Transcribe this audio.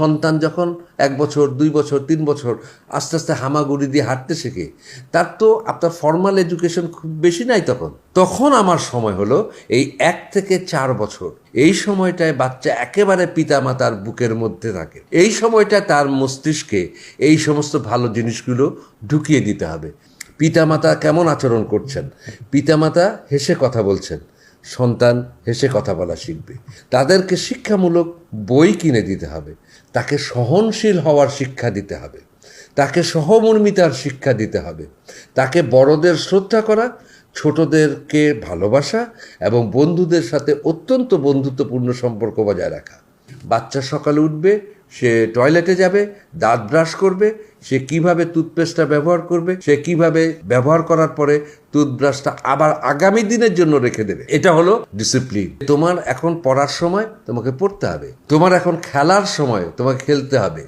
সন্তান যখন এক বছর, দুই বছর, তিন বছর আস্তে আস্তে হামাগুড়ি দিয়ে হাঁটতে শেখে, তার তো আপনার ফর্মাল এডুকেশন খুব বেশি নাই তখন। তখন আমার সময় হলো এই এক থেকে চার বছর। এই সময়টায় বাচ্চা একেবারে পিতামাতার বুকের মধ্যে থাকে। এই সময়টায় তার মস্তিষ্কে এই সমস্ত ভালো জিনিসগুলো ঢুকিয়ে দিতে হবে। পিতামাতা কেমন আচরণ করছেন? পিতামাতা হেসে কথা বলছেন। সন্তান হেসে কথা বলা শিখবে। তাদেরকে শিক্ষামূলক বই কিনে দিতে হবে। তাকে সহনশীল হওয়ার শিক্ষা দিতে হবে। তাকে সহমর্মিতার শিক্ষা দিতে হবে। তাকে বড়দের শ্রদ্ধা করা, ছোটদেরকে ভালোবাসা এবং বন্ধুদের সাথে অত্যন্ত বন্ধুত্বপূর্ণ সম্পর্ক বজায় রাখা। বাচ্চা সকালে উঠবে সে টয়লেটে যাবে, দাঁত ব্রাশ করবে, সে কীভাবে টুথপেস্টটা ব্যবহার করবে, সে কীভাবে ব্যবহার করার পরে টুথব্রাশটা আবার আগামী দিনের জন্য রেখে দেবে। এটা হলো ডিসিপ্লিন তোমার এখন পড়ার সময় তোমাকে পড়তে হবে। তোমার এখন খেলার সময় তোমাকে খেলতে হবে।